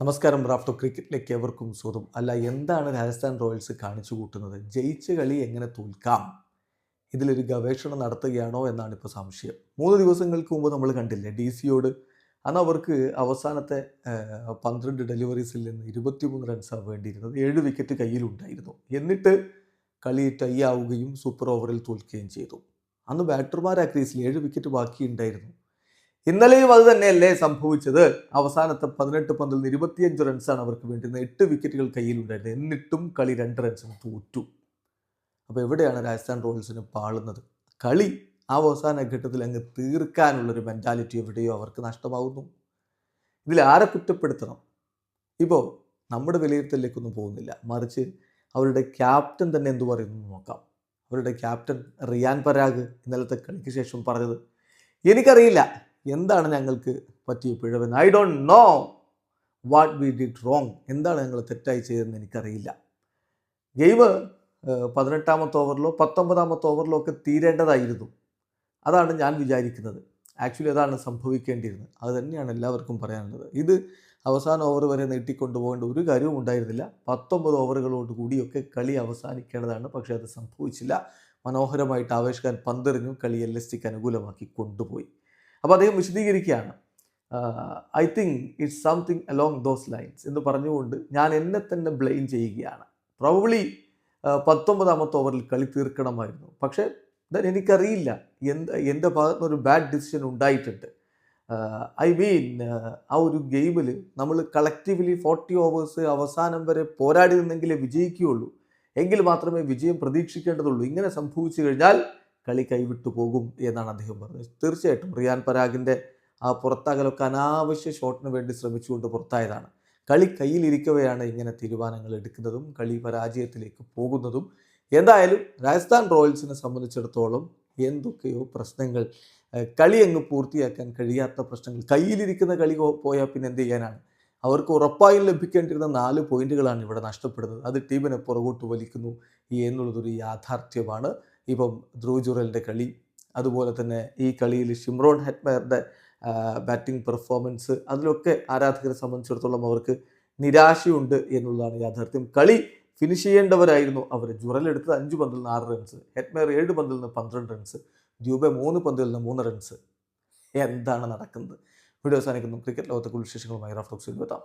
നമസ്കാരം റാഫ്റ്റോ ക്രിക്കറ്റിലേക്ക് എവർക്കും സ്വാഗതം. അല്ല എന്താണ് രാജസ്ഥാൻ റോയൽസ് കാണിച്ചു കൂട്ടുന്നത്? ജയിച്ച കളി എങ്ങനെ തോൽക്കാം? ഇതിലൊരു ഗവേഷണം നടത്തുകയാണോ എന്നാണ് ഇപ്പോൾ സംശയം. മൂന്ന് ദിവസങ്ങൾക്ക് മുമ്പ് നമ്മൾ കണ്ടില്ലേ ഡി സിയോട്? അന്ന് അവർക്ക് അവസാനത്തെ പന്ത്രണ്ട് ഡെലിവറീസിൽ നിന്ന് ഇരുപത്തിമൂന്ന് റൺസാണ് വേണ്ടിയിരുന്നത്. ഏഴ് വിക്കറ്റ് കയ്യിലുണ്ടായിരുന്നു. എന്നിട്ട് കളി ടൈ ആവുകയും സൂപ്പർ ഓവറിൽ തോൽക്കുകയും ചെയ്തു. അന്ന് ബാറ്റർമാർ ആ ക്രീസിൽ ഏഴ് വിക്കറ്റ് ബാക്കിയുണ്ടായിരുന്നു. ഇന്നലെയും അത് തന്നെയല്ലേ സംഭവിച്ചത്? അവസാനത്തെ പതിനെട്ട് പന്തിൽ നിന്ന് ഇരുപത്തിയഞ്ച് റൺസാണ് അവർക്ക് വേണ്ടിയിരുന്നത്. എട്ട് വിക്കറ്റുകൾ കയ്യിലുണ്ടായിരുന്നത്. എന്നിട്ടും കളി രണ്ട് റൺസിന് തോറ്റു. അപ്പോൾ എവിടെയാണ് രാജസ്ഥാൻ റോയൽസിന് പാളുന്നത്? കളി ആ അവസാന ഘട്ടത്തിൽ അങ്ങ് തീർക്കാനുള്ളൊരു മെന്റാലിറ്റി എവിടെയോ അവർക്ക് നഷ്ടമാകുന്നു ഇതിൽ ആരെ കുറ്റപ്പെടുത്തണം? ഇപ്പോൾ നമ്മുടെ വിലയിരുത്തലിലേക്കൊന്നും പോകുന്നില്ല. മറിച്ച് അവരുടെ ക്യാപ്റ്റൻ തന്നെ എന്തു പറയുന്നു നോക്കാം. അവരുടെ ക്യാപ്റ്റൻ റിയാൻ പരാഗ് ഇന്നലത്തെ കളിക്ക് ശേഷം പറഞ്ഞത് എനിക്കറിയില്ല. എന്താണ് ഞങ്ങൾക്ക് പറ്റിയ പിഴവെന്ന്? I don't know what we did wrong എന്താണ് ഞങ്ങൾ തെറ്റായി ചെയ്തതെന്ന് എനിക്കറിയില്ല. ഗെയിം പതിനെട്ടാമത്തെ ഓവറിലോ പത്തൊമ്പതാമത്തെ ഓവറിലോ ഒക്കെ തീരേണ്ടതായിരുന്നു. അതാണ് ഞാൻ വിചാരിക്കുന്നത്. ആക്ച്വലി അതാണ് സംഭവിക്കേണ്ടിയിരുന്നത്. അത് തന്നെയാണ് എല്ലാവർക്കും പറയാനുള്ളത്. ഇത് അവസാന ഓവർ വരെ നീട്ടിക്കൊണ്ടുപോകേണ്ട ഒരു കാര്യവും ഉണ്ടായിരുന്നില്ല. പത്തൊമ്പത് ഓവറുകളോട് കൂടിയൊക്കെ കളി അവസാനിക്കേണ്ടതാണ്. പക്ഷേ അത് സംഭവിച്ചില്ല. മനോഹരമായിട്ട് ആവേശ് പന്തെറിഞ്ഞു കളി എൽ എസ് ടിക്ക് അനുകൂലമാക്കി കൊണ്ടുപോയി. അപ്പോൾ അദ്ദേഹം വിശദീകരിക്കുകയാണ്. I think it's something along those lines എന്ന് പറഞ്ഞുകൊണ്ട് ഞാൻ എന്നെ തന്നെ ബ്ലെയിം ചെയ്യുകയാണ്. പ്രോബബ്ലി പത്തൊമ്പതാമത്തെ ഓവറിൽ കളി തീർക്കണമായിരുന്നു. പക്ഷേ ദൻ എനിക്കറിയില്ല. എന്ത് എന്റെ ഭാഗത്തുനിന്ന് ഒരു ബാഡ് ഡിസിഷൻ ഉണ്ടായിട്ടുണ്ട്. ഐ മീൻ ആ ഒരു ഗെയിമിൽ നമ്മൾ കളക്റ്റീവ്ലി ഫോർട്ടി ഓവേഴ്സ് അവസാനം വരെ പോരാടി നിന്നെങ്കിലേ വിജയിക്കുകയുള്ളൂ. എങ്കിൽ മാത്രമേ വിജയം പ്രതീക്ഷിക്കേണ്ടതുള്ളൂ. ഇങ്ങനെ സംഭവിച്ചു കഴിഞ്ഞാൽ കളി കൈവിട്ടു പോകും എന്നാണ് അദ്ദേഹം പറഞ്ഞത്. തീർച്ചയായിട്ടും റിയാൻ പരാഗിന്റെ ആ പുറത്താകലൊക്കെ അനാവശ്യ ഷോട്ടിന് വേണ്ടി ശ്രമിച്ചുകൊണ്ട് പുറത്തായതാണ്. കളി കയ്യിലിരിക്കവെയാണ് ഇങ്ങനെ തീരുമാനങ്ങൾ എടുക്കുന്നതും കളി പരാജയത്തിലേക്ക് പോകുന്നതും. എന്തായാലും രാജസ്ഥാൻ റോയൽസിനെ സംബന്ധിച്ചിടത്തോളം എന്തൊക്കെയോ പ്രശ്നങ്ങൾ കളി അങ്ങ് പൂർത്തിയാക്കാൻ കഴിയാത്ത പ്രശ്നങ്ങൾ കയ്യിലിരിക്കുന്ന കളി പോയാൽ പിന്നെ എന്ത് ചെയ്യാനാണ്? അവർക്ക് ഉറപ്പായും ലഭിക്കേണ്ടിരുന്ന നാല് പോയിന്റുകളാണ് ഇവിടെ നഷ്ടപ്പെടുന്നത്. അത് ടീമിനെ പുറകോട്ട് വലിക്കുന്നു എന്നുള്ളതൊരു യാഥാർത്ഥ്യമാണ്. ഇപ്പം ധ്രുവ് കളി അതുപോലെ തന്നെ ഈ കളിയിൽ ഷിംറോൺ ഹെറ്റ്മയറുടെ ബാറ്റിംഗ് പെർഫോമൻസ് അതിലൊക്കെ ആരാധകരെ സംബന്ധിച്ചിടത്തോളം അവർക്ക് നിരാശയുണ്ട് എന്നുള്ളതാണ് യാഥാർത്ഥ്യം. കളി ഫിനിഷ് ചെയ്യേണ്ടവരായിരുന്നു അവർ. ജുറൽ എടുത്തത് അഞ്ച് പന്തിൽ നിന്ന് ആറ് റൺസ് ഹെറ്റ്മയർ ഏഴ് പന്തിൽ നിന്ന് പന്ത്രണ്ട് റൺസ് ദ്യൂബെ മൂന്ന് പന്തിൽ നിന്ന് മൂന്ന് റൺസ് എന്താണ് നടക്കുന്നത്? വീഡിയോ അവസാനിക്കുന്നു. ക്രിക്കറ്റ് ലോകത്തെ കുറിച്ച് വിശേഷങ്ങളുമായി റഫ്ലോക്സിൽ എത്താം.